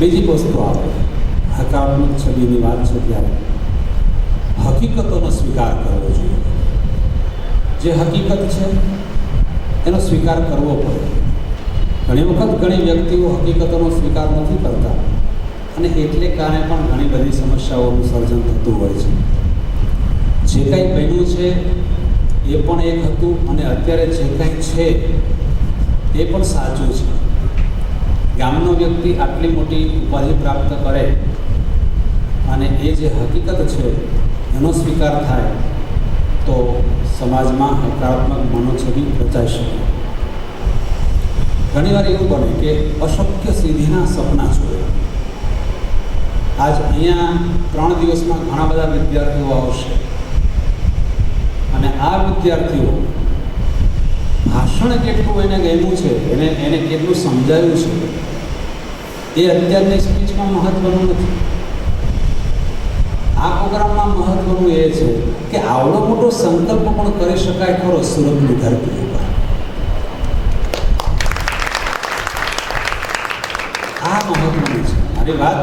બીજી વસ્તુ આવે? હકારાત્મક છબીની વાત છે ત્યારે. હકીકતોનો સ્વીકાર કરવો જોઈએ. જે હકીકત છે, એનો સ્વીકાર કરવો પડે. ઘણી વખત ઘણી વ્યક્તિઓ હકીકતોનો સ્વીકાર નથી કરતા. અને એટલે કારણે પણ ઘણી બધી સમસ્યાઓનું સર્જન થતું હોય છે. જે કાંઈ બન્યું છે, એ પણ એક હતું અને અત્યારે જે કાંઈ છે, એ પણ સાચું છે. ગામનો વ્યક્તિ આટલી મોટી ઉપાધિ પ્રાપ્ત કરે અને એ જે હકીકત છે, એનો સ્વીકાર થાય, તો સમાજમાં હકારાત્મક મનોછબી રચાઈ શકે. ઘણીવાર એવું બને કે અશક્ય સિદ્ધિના સપના જોયા આજ અહીંયા ત્રણ દિવસમાં ઘણા બધા વિદ્યાર્થીઓ આવશે. અને આ વિદ્યાર્થીઓ ભાષણ કેટલું એને ગમ્યું છે? એને એને કેટલું સમજાયું છે? એ અત્યારની સ્પીચમાં મહત્વનું નથી. આ પ્રોગ્રામમાં મહત્વનું એ છે કે આવડો મોટો સંકલ્પ પણ કરી શકાય ખરો સુરતની ધરતી ઉપર આ મહત્વનું છે. મારી વાત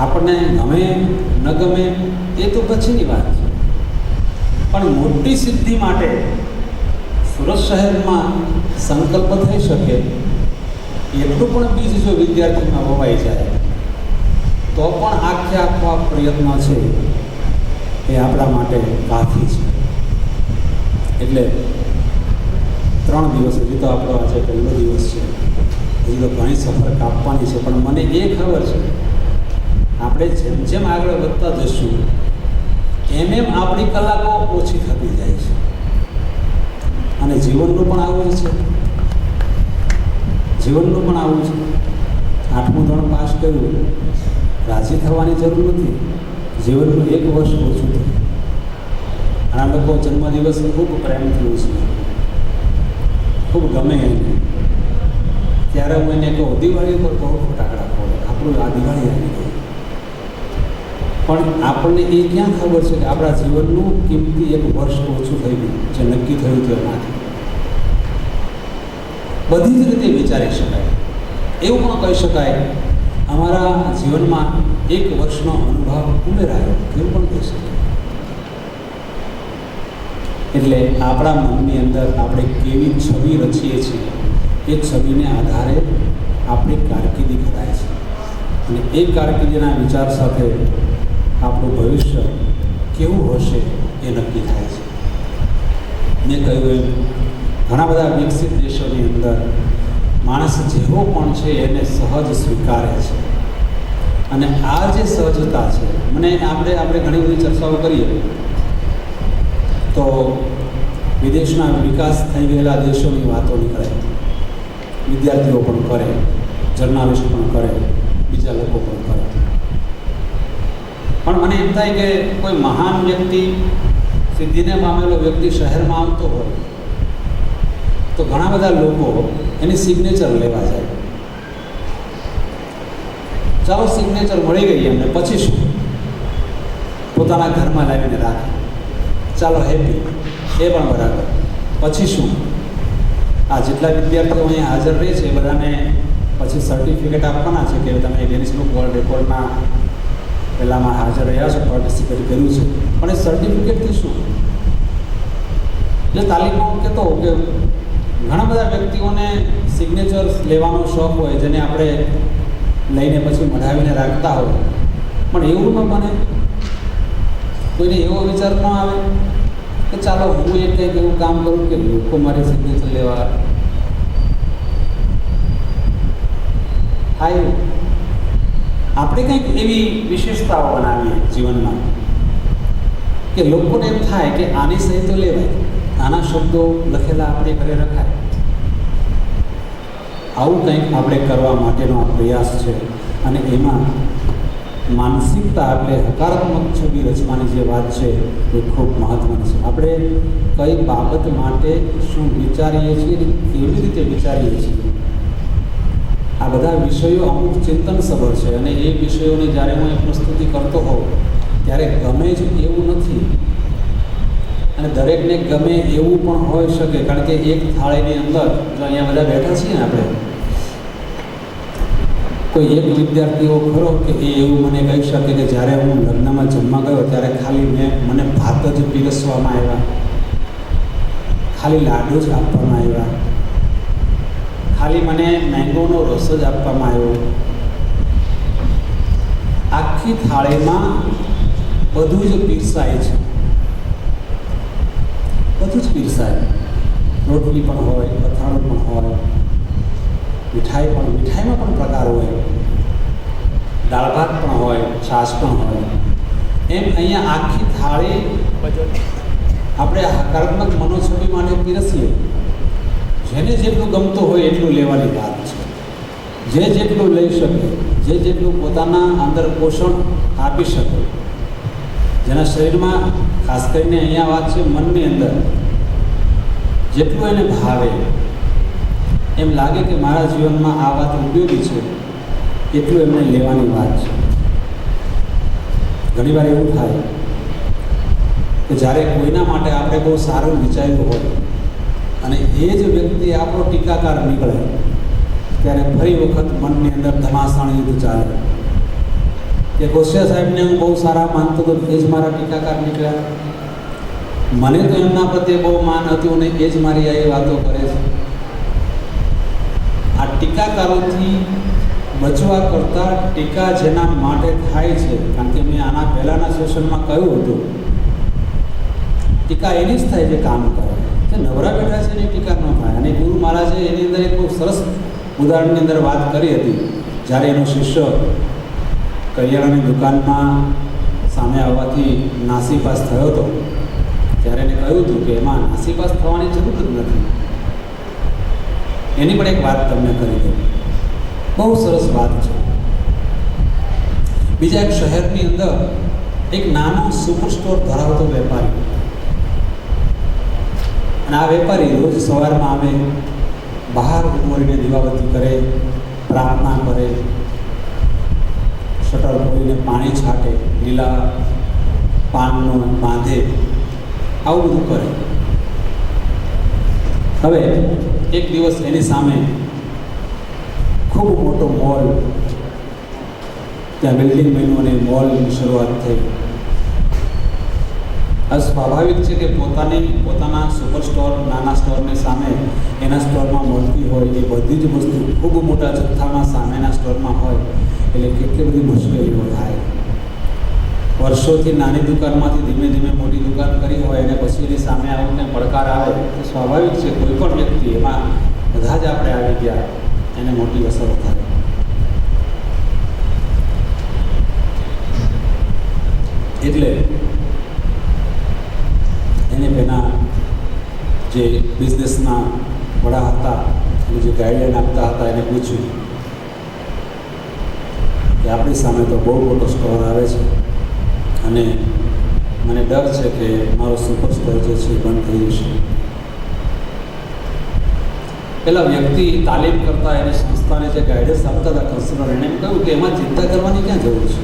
આપણને ગમે ન ગમે એ તો પછીની વાત છે. પણ મોટી સિદ્ધિ માટે સુરત શહેરમાં સંકલ્પ થઈ શકે, એટલું પણ બીજ જો વિદ્યાર્થીમાં વવાઈ જાય, તો પણ આખે આખો આ પ્રયત્ન છે એ આપણા માટે કાફી છે. એટલે ત્રણ દિવસ, હજી તો આપણો આજે પહેલો દિવસ છે, હજી તો ઘણી સફર કાપવાની છે, પણ મને એ ખબર છે, આપણે જેમ જેમ આગળ વધતા જશું, એમ એમ આપણી કલાકો ઓછી થતી જાય છે. અને જીવનનું પણ આવું છે. જીવનનું પણ આવું છે. આઠમું ધોરણ પાસ કર્યું. રાજી થવાની જરૂર નથી. જીવનનું એક વર્ષ ઓછું થયું. ઘણા લોકો જન્મદિવસ ખૂબ પ્રેમથી છે. ખૂબ ગમે એને. ત્યારે હું એને કહું, દિવાળી પર બહુ ફટાકડા ખોલે આપણું આ દિવાળી આવી ગઈ પણ આપણને એ ક્યાં ખબર છે કે આપણા જીવનનું કિંમતી એક વર્ષ ઓછું થઈ ગયું, જે નક્કી થયું તે એમાંથી. બધી જ રીતે વિચારી શકાય. એવું પણ કહી શકાય, અમારા જીવનમાં એક વર્ષનો અનુભવ ઉમેરાયો એવું પણ કહી શકાય. એટલે આપણા મનની અંદર આપણે કેવી છબી રચીએ છીએ, એ છબીને આધારે આપણી કારકિર્દી કરાય છે. અને એ કારકિર્દીના વિચાર સાથે આપણું ભવિષ્ય કેવું હશે એ નક્કી થાય છે. મેં કહ્યું એમ, ઘણા બધા વિકસિત દેશોની અંદર માણસ જેવો પણ છે, એને સહજ સ્વીકારે છે. અને આ જે સહજતા છે, મને આપણે આપણે ઘણી બધી ચર્ચાઓ કરીએ. તો વિદેશના વિકાસ થઈ ગયેલા દેશોની વાતો નીકળે. વિદ્યાર્થીઓ પણ કરે, જર્નાલિસ્ટ પણ કરે, બીજા લોકો પણ કરે. પણ મને એમ થાય કે કોઈ મહાન વ્યક્તિ સિદ્ધિને પામેલો વ્યક્તિ શહેરમાં આવતો હોય, તો ઘણા બધા લોકો એની સિગ્નેચર લેવા જાય. ચાલો સિગ્નેચર મળી ગઈ એમને, પછી શું? પોતાના ઘરમાં લાવીને રાખે. ચાલો હેપી એ પણ બરાબર. પછી શું? આ જેટલા વિદ્યાર્થીઓ અહીંયા હાજર રહે છે એ બધાને પછી સર્ટિફિકેટ આપવાના છે કે તમે ગિનિસ બુક વર્લ્ડ રેકોર્ડના પહેલાંમાં હાજર રહ્યા છો, પાર્ટિસિપેટ કર્યું છે. પણ એ સર્ટિફિકેટથી શું? એટલે તાલીમમાં હું કહેતો કે ઘણા બધા વ્યક્તિઓને સિગ્નેચર લેવાનો શોખ હોય, જેને આપણે લઈને પછી મઢાવીને રાખતા હોય. પણ એવું ન બને. કોઈને એવો વિચાર ન આવે કે ચાલો હું એ કંઈક એવું કામ કરું કે લોકો મારી સિગ્નેચર લેવા થાય આપણે કંઈક એવી વિશેષતાઓ બનાવીએ જીવનમાં કે લોકોને એમ થાય કે આની સહી તો લેવાય, આના શબ્દો લખેલા આપણે ઘરે રખાય. આવું કંઈક આપણે કરવા માટેનો આ પ્રયાસ છે અને એમાં માનસિકતા એટલે હકારાત્મક છબી રચવાની જે વાત છે એ ખૂબ મહત્ત્વની છે. આપણે કઈ બાબત માટે શું વિચારીએ છીએ કેવી રીતે વિચારીએ છીએ? આ બધા વિષયો અમુક ચિંતન સભર છે અને એ વિષયોને જ્યારે હું એ પ્રસ્તુતિ કરતો હોઉં, ત્યારે ગમે જ એવું નથી. અને દરેકને ગમે એવું પણ હોઈ શકે, કારણ કે એક થાળીની અંદર જો અહીંયા બધા બેઠા છીએ ને આપણે, કોઈ એક વિદ્યાર્થી એવો ખરો કે એ એવું મને કહી શકે કે જ્યારે હું લગ્નમાં જમવા ગયો, ત્યારે ખાલી મેં મને ભાત જ પીરસવામાં આવ્યા, ખાલી લાડુ જ આપવામાં આવ્યા. ખાલી મને મેંગોનો રસ જ આપવામાં આવ્યો. આખી થાળીમાં બધું જ પીરસાય છે. બધું જ પીરસાય. રોટલી પણ હોય અથાણું પણ હોય મીઠાઈ પણ મીઠાઈમાં પણ પ્રકાર હોય. દાળ ભાત પણ હોય છાશ પણ હોય. એમ અહીંયા આખી થાળી આપણે હકારાત્મક મનોછબી માટે પીરસીએ. જેને જેટલું ગમતું હોય એટલું લેવાની વાત છે. જે જેટલું લઈ શકે, જે જેટલું પોતાના અંદર પોષણ આપી શકે, જેના શરીરમાં ખાસ કરીને અહીંયા વાત છે મનની અંદર, જેટલું એને ભાવે, એમ લાગે કે મારા જીવનમાં આ વાત ઉપયોગી છે, એટલું એમને લેવાની વાત છે. ઘણીવાર એવું થાય કે જ્યારે કોઈના માટે આપણે બહુ સારું વિચાર્યું હોય અને એ જ વ્યક્તિ આપણો ટીકાકાર નીકળે. ત્યારે ફરી વખત મનની અંદર ધમાસાણ યુદ્ધ ચાલે. કે ગોસિયા સાહેબને હું બહુ સારા માનતો હતો, એ જ મારા ટીકાકાર નીકળ્યા. મને તો એમના પ્રત્યે બહુ માન હતું અને એ જ મારી આ વાતો કરે છે. આ ટીકાકારોથી બચવા કરતાં ટીકા જેના માટે થાય છે, કારણ કે મેં આના પહેલાંના સેશનમાં કહ્યું હતું, ટીકા એની જ થાય જે કામ કરે નવરા બેઠા છે એની ટીકા ન થાય. અને ગુરુ મહારાજે એની અંદર એક બહુ સરસ ઉદાહરણની અંદર વાત કરી હતી. જ્યારે એનો શિષ્ય કરિયાણાની દુકાનમાં સામે આવવાથી નાસીપાસ થયો હતો, ત્યારે એને કહ્યું હતું કે, એમાં નાસીપાસ થવાની જરૂર જ નથી. એની પણ એક વાત તમને કરી દઉં. બહુ સરસ વાત છે. બીજા એક શહેરની અંદર એક નાનો સુપર સ્ટોર ધરાવતો વેપારી અને આ વેપારી રોજ સવારમાં અમે બહાર ઉમરીને દીવાબત્તી કરે, પ્રાર્થના કરે, શટર ખોલીને પાણી છાંટે, લીલા પાનનો બાંધે, આવું બધું કરે. હવે એક દિવસ એની સામે ખૂબ મોટો મોલ, ત્યાં બિલ્ડિંગ બન્યું અને મોલની શરૂઆત થઈ. સ્વાભાવિક છે કે પોતાની, પોતાના સુપર સ્ટોર, નાના સ્ટોરની સામે એના સ્ટોરમાં મળતી હોય એ બધી જ વસ્તુ ખૂબ મોટા જથ્થામાં સામેના સ્ટોરમાં હોય, એટલે કેટલી બધી મુશ્કેલીઓ થાય. વર્ષોથી નાની દુકાનમાંથી ધીમે ધીમે મોટી દુકાન કરી હોય અને પછી એની સામે આવીને પડકાર આવે, તો સ્વાભાવિક છે કોઈ પણ વ્યક્તિ એમાં બધા જ આપણે આવી ગયા, એને મોટી અસર થાય. એટલે એને પહેલાં જે બિઝનેસના વડા હતા અને જે ગાઈડલાઈન આપતા હતા એને પૂછ્યું કે આપણી સામે તો બહુ મોટો સ્ટોર આવે છે અને મને ડર છે કે મારો સુપર સ્ટોર જે છે બંધ થઈ જશે. પેલા વ્યક્તિ તાલીમ કરતા એની સંસ્થાને જે ગાઈડન્સ આપતા હતા કન્સલર એણે કહ્યું કે એમાં ચિંતા કરવાની ક્યાં જરૂર છે?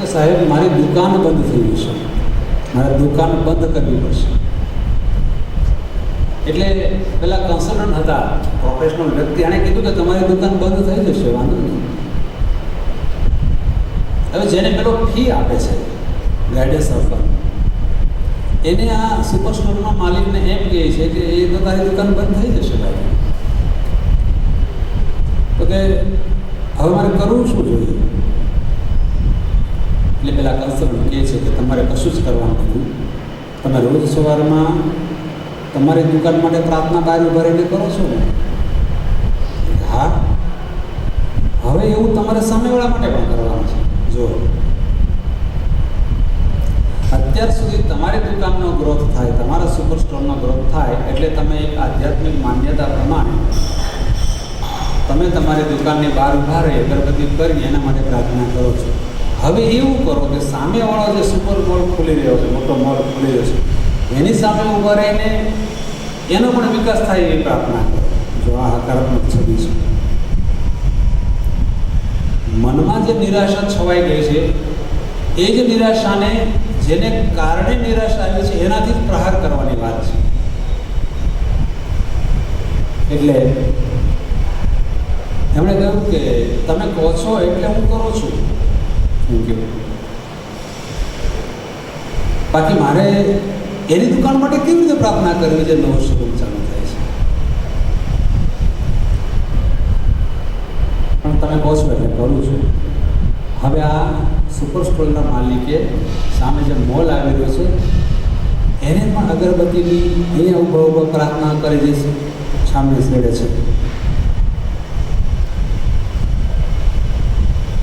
કે સાહેબ, મારી દુકાન બંધ થઈ ગઈ છે. મારે દુકાન બંધ કરવી પડશે. એટલે પેલા કન્સલ્ટન્ટ હતા પ્રોફેશનલ વ્યક્તિ, એણે કીધું કે તમારી દુકાન બંધ થઈ જશે, વાંધો નહીં. હવે જેને પેલો ફી આપે છે ગાઈડન્સ આપવા. એને આ સુપર સ્ટોરના માલિકને એમ કહે છે કે એ તો તારી દુકાન બંધ થઈ જશે ભાઈ. તો કે, હવે મારે કરવું શું જોઈએ? એટલે પેલા કન્સલ્ટન્ટ કહે છે કે તમારે કશું જ કરવાનું નથી. તમે રોજ સવારમાં તમારી દુકાન માટે પ્રાર્થના બહાર ભરીને કરો છો ને? હા? હવે એવું તમારે સામેવાળા માટે પણ કરવાનું છે. જો. અત્યાર સુધી તમારી દુકાનનો ગ્રોથ થાય, તમારા સુપર સ્ટોરનો ગ્રોથ થાય, એટલે તમે એક આધ્યાત્મિક માન્યતા પ્રમાણે તમે તમારી દુકાનની બહાર ઊભા રહી, અગરબત્તી કરી એના માટે પ્રાર્થના કરો છો. હવે એવું કરો કે સામેવાળો જે સુપર મોલ ખુલી રહ્યો છે, મોટો મોલ ખુલી રહ્યો છે, એની સામે ઊભા રહીને એનો પણ વિકાસ થાય એવી પ્રાર્થના જો આ હકારાત્મક છબી છે. મનમાં જે નિરાશા છવાઈ ગઈ છે, એ જ નિરાશાને જેને કારણે નિરાશા આવી છે, એનાથી જ પ્રહાર કરવાની વાત છે. એટલે એમણે કહ્યું કે તમે કહો છો એટલે હું કરું છું. થેન્ક યુ બાકી મારે એની દુકાન માટે કેવી રીતે પ્રાર્થના કરવી જે નવો શોરૂમ ચાલુ થાય છે? પણ તમે કહો છો એટલે કરું છું. હવે આ સુપર સ્ટોરના માલિકે સામે જે મોલ આવી રહ્યો છે, એને પણ અગરબત્તીની અહીંયા ઊભા ઊભા પ્રાર્થના કરી દઈશું સામે છેડે છે.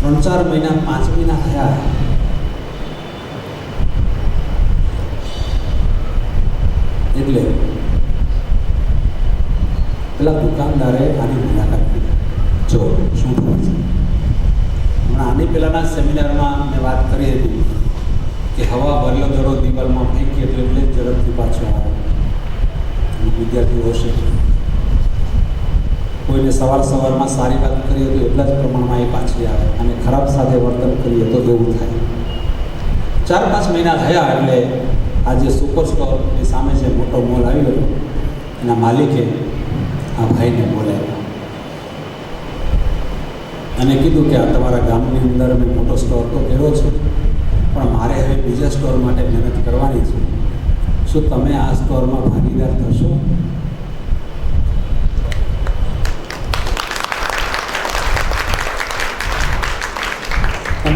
ત્રણ ચાર મહિના, પાંચ મહિના થયા. એટલે પેલા દુકાનદારે આની મુલાકાત લીધી. જો, શું થયું છે? હમણાં આની પહેલાંના સેમિનારમાં મેં વાત કરી હતી કે હવા ભરેલો દડો દિવાલમાં ફેંકી એટલે એટલે ઝડપથી પાછો આવે. વિદ્યાર્થીઓ હશે. કોઈને સવાર સવારમાં સારી વાત કરીએ તો એટલા જ પ્રમાણમાં એ પાછી આવે અને ખરાબ સાથે વર્તન કરીએ તો એવું થાય. ચાર પાંચ મહિના થયા એટલે આ જે સુપર સ્ટોરની સામે જે મોટો મોલ આવ્યો હતો એના માલિકે આ ભાઈને બોલાવ્યો. અને કીધું કે આ તમારા ગામની અંદર મેં મોટો સ્ટોર તો કર્યો છે, પણ મારે હવે બીજા સ્ટોર માટે મહેનત કરવાની છે. શું તમે આ સ્ટોરમાં ભાગીદાર થશો?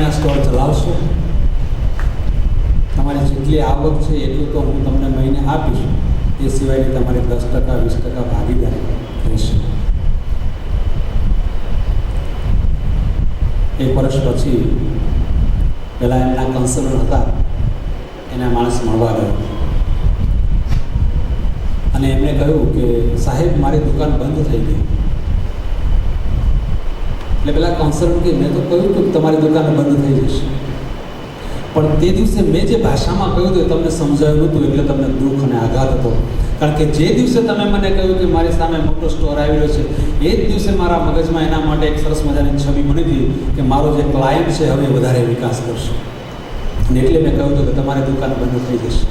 તમે સ્ટોર ચલાવશો? તમારી જેટલી આવક છે, એટલું તો હું તમને મહિને આપીશ. એ સિવાયની તમારી દસ ટકા, વીસ ટકા ભાગીદારી રહેશે. એક વર્ષ પછી પહેલાં એમના કન્સલ્ટ હતા, એના માણસ મળવા ગયો. અને એમણે કહ્યું કે, સાહેબ, મારી દુકાન બંધ થઈ ગઈ. એટલે પેલા કાઉન્સલર કે મેં તો કહ્યું કે તમારી દુકાન બંધ થઈ જશે. પણ તે દિવસે મેં જે ભાષામાં કહ્યું હતું તમને સમજાયું હતું એટલે તમને દુઃખ અને આઘાત હતો. કારણ કે જે દિવસે તમે મને કહ્યું કે મારી સામે મોટો સ્ટોર આવ્યો છે, એ જ દિવસે મારા મગજમાં એના માટે એક સરસ મજાની છબી બની હતી કે મારો જે ક્લાયન્ટ છે હવે વધારે વિકાસ કરશે. અને એટલે મેં કહ્યું હતું કે તમારી દુકાન બંધ થઈ જશે.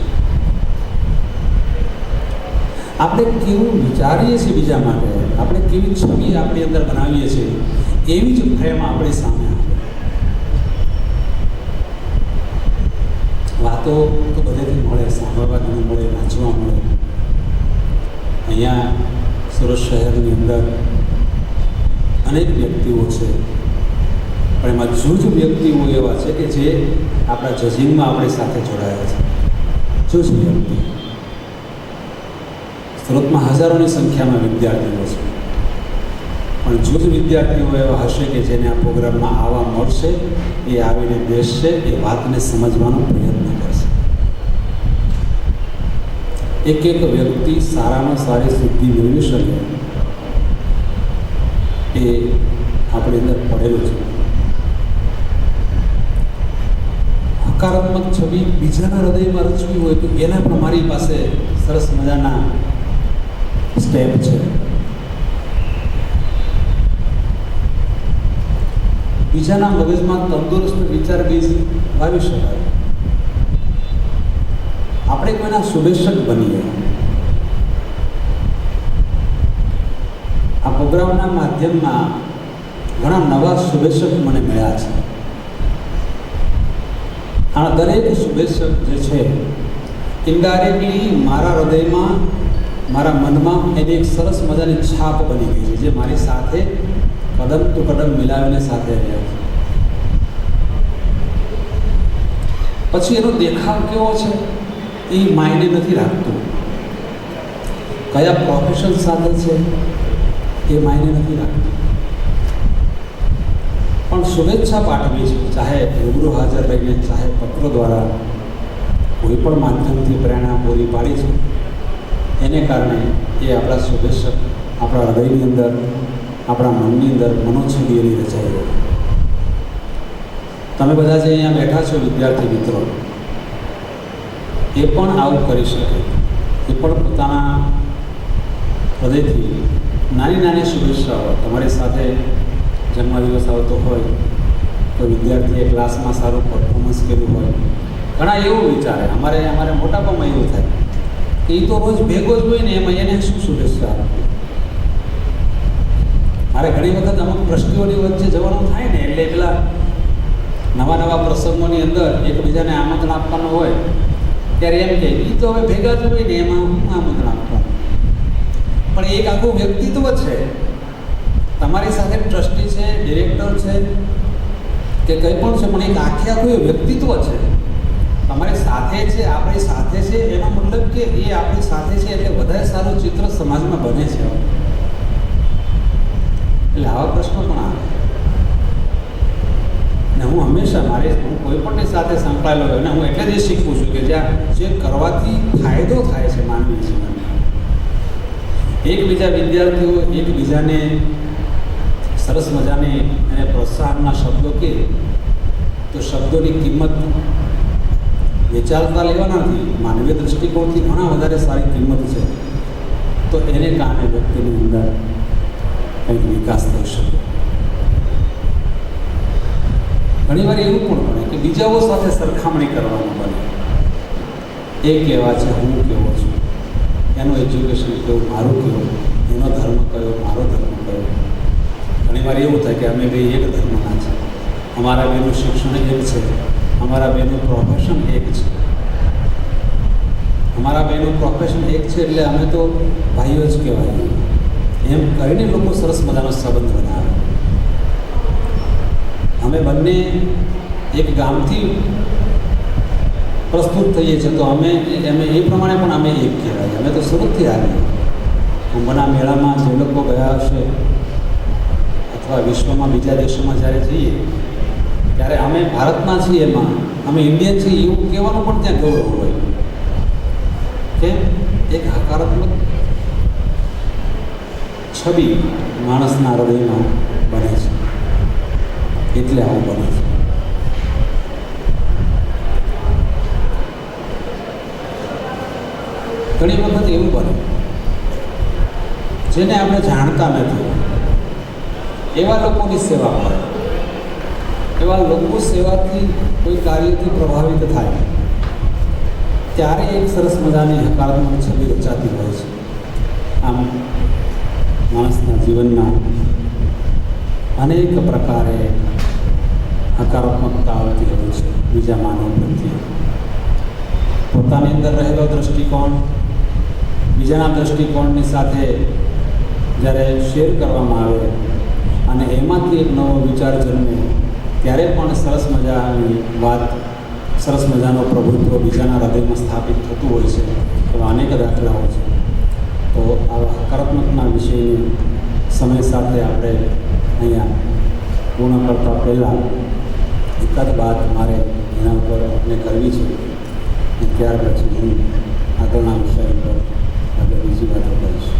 આપણે કેવું વિચારીએ છીએ બીજા માટે? આપણે કેવી છબી આપણી અંદર બનાવીએ છીએ? એવી જ ફ્રેમ આપણી સામે આવે વાતો તો બધેથી મળે, સાંભળવા ઘણી મળે, વાંચવા મળે. અહીંયા સુરત શહેરની અંદર અનેક વ્યક્તિઓ છે. પણ એમાં જૂજ વ્યક્તિઓ એવા છે કે જે આપણા જજીંગમાં આપણી સાથે જોડાયા છે. જૂજ વ્યક્તિ. સુરતમાં હજારોની સંખ્યામાં વિદ્યાર્થીઓ છે. પણ જૂજ વિદ્યાર્થીઓ એવા હશે કે જેને આ પ્રોગ્રામમાં આવવા મળશે, એ આવીને બેસશે, એ વાતને સમજવાનો પ્રયત્ન કરશે. એક એક વ્યક્તિ સારામાં સારી સિદ્ધિ મેળવી શકે એ આપણી અંદર પડેલું છે. હકારાત્મક છબી બીજાના હૃદયમાં રચવી હોય તો એના પણ મારી પાસે સરસ મજાના સ્ટેપ છે. બીજાના મગજમાં તંદુરસ્ત વિચાર બીજ વાવી શકાય. આપણે કોઈના શુભેચ્છક બનીએ. આ પ્રોગ્રામના માધ્યમમાં ઘણા નવા શુભેચ્છક મને મળ્યા છે. આ દરેક શુભેચ્છક જે છે ઇન્ડાયરેક્ટલી મારા હૃદયમાં, મારા મનમાં એની એક સરસ મજાની છાપ બની ગઈ છે, જે મારી સાથે કદમ તો કદમ મિલાવીને સાથે રહ્યા છે. પછી એનો દેખાવ કેવો છે? એ માયને નથી રાખતું. કયા પ્રોફેશન સાથે છે? એ માયને નથી રાખતું. પણ શુભેચ્છા પાઠવી છે. ચાહે રૂબરૂ હાજર રહીને, ચાહે પત્રો દ્વારા કોઈ પણ માધ્યમથી પ્રેરણા પૂરી પાડી છે. એને કારણે એ આપણા શુભેચ્છક આપણા હૃદયની અંદર આપણા મનની અંદર મનોછબીઓની રચાઈ ગઈ તમે બધા જે અહીંયા બેઠા છો, વિદ્યાર્થી મિત્રો, એ પણ આવું કરી શકે. એ પણ પોતાના હૃદયથી નાની નાની શુભેચ્છાઓ તમારી સાથે જન્મદિવસ આવતો હોય, તો વિદ્યાર્થીએ ક્લાસમાં સારું પરફોર્મન્સ કર્યું હોય. ઘણા એવું વિચારે, અમારે અમારે મોટાપામાં એવું થાય. એ તો રોજ ભેગો જ હોય ને, એમાં એને શું શુભેચ્છા આપવી? મારે ઘણી વખત અમુક દ્રષ્ટિઓની વચ્ચે જવાનું થાય ને, એટલે પેલા નવા નવા પ્રસંગોની અંદર એકબીજાને આમંત્રણ આપવાનું હોય, ત્યારે એમ કે એ તો હવે ભેગા જ હોય ને, એમાં હું આમંત્રણ આપવાનું? પણ એક આખું વ્યક્તિત્વ છે, તમારી સાથે ટ્રસ્ટી છે, ડિરેક્ટર છે, કે કંઈ પણ છે, પણ એક આખે આખું વ્યક્તિત્વ છે. તમારી સાથે છે, આપણી સાથે છે, એનો મતલબ કે એ આપણી સાથે છે, એટલે વધારે સારું ચિત્ર સમાજમાં બને છે. એટલે આવા પ્રશ્નો પણ આવે. ને હું હંમેશા મારે હું કોઈ પણ સાથે સંકળાયેલો હોય અને હું એટલે જ શીખવું છું કે જ્યાં જે કરવાથી ફાયદો થાય છે માનવી જીવનમાં. એકબીજા વિદ્યાર્થીઓ એકબીજાને સરસ મજાને એને પ્રોત્સાહનના શબ્દો કે તો શબ્દોની કિંમત વિચારતા લેવાના નથી. માનવીય દૃષ્ટિકોણથી ઘણા વધારે સારી કિંમત છે. તો એને કારણે વ્યક્તિની અંદર કંઈક વિકાસ થઈ શકે. ઘણીવાર એવું પણ બને કે બીજાઓ સાથે સરખામણી કરવાનું બને. એ કેવા છે, હું કેવો છું? એનું એજ્યુકેશન કેવું મારું કેવું? એનો ધર્મ કયો? મારો ધર્મ કયો? ઘણીવાર એવું થાય કે અમે બે એક ધર્મના છે. અમારા બેનું શિક્ષણ એક છે. અમારા બેનું પ્રોફેશન એક છે. અમારા બેનું પ્રોફેશન એક છે એટલે અમે તો ભાઈઓ જ કહેવાય. એમ કરીને લોકો સરસ મજાનો સંબંધ બનાવે. અમે બંને એક ગામથી પ્રસ્તુત થઈએ છીએ, તો અમે અમે એ પ્રમાણે પણ અમે એક કહેવાય. અમે તો સુરતથી આવીએ. કુંભના મેળામાં જે લોકો ગયા હશે, અથવા વિશ્વમાં બીજા દેશોમાં જ્યારે જઈએ, ત્યારે અમે ભારતમાં છીએ એમાં. અમે ઇન્ડિયન છીએ, એવું કહેવાનું પણ ત્યાં ગૌરવ હોય. કે એક હકારાત્મક છબી માણસના હૃદયમાં બને છે. એટલે આવું બને છે. ઘણી વખત એવું બને. જેને આપણે જાણતા નથી. એવા લોકોની સેવા કરે એવા લોકો સેવાથી કોઈ કાર્યથી પ્રભાવિત થાય. ત્યારે એક સરસ મજાની હકારાત્મક છબી રચાતી હોય છે. આમ માણસના જીવનના અનેક પ્રકારે હકારાત્મકતા આવતી હોય છે, બીજા માનવ પ્રત્યે. પોતાની અંદર રહેલો દૃષ્ટિકોણ બીજાના દૃષ્ટિકોણની સાથે જ્યારે શેર કરવામાં આવે અને એમાંથી એક નવો વિચાર જન્મે, ત્યારે પણ સરસ મજાની વાત, સરસ મજાનો પ્રભુત્વ બીજાના હૃદયમાં સ્થાપિત થતું હોય છે. એવા અનેક દાખલાઓ છે. તો આવા હકારાત્મકના વિષયને સમય સાથે આપણે અહીંયા પૂર્ણ કરતાં પહેલાં એક જ વાત મારે એના ઉપર આપણે કરવી છે અને ત્યાર પછી હું આગળના વિષય ઉપર આગળ બીજી વાતો કરીશ.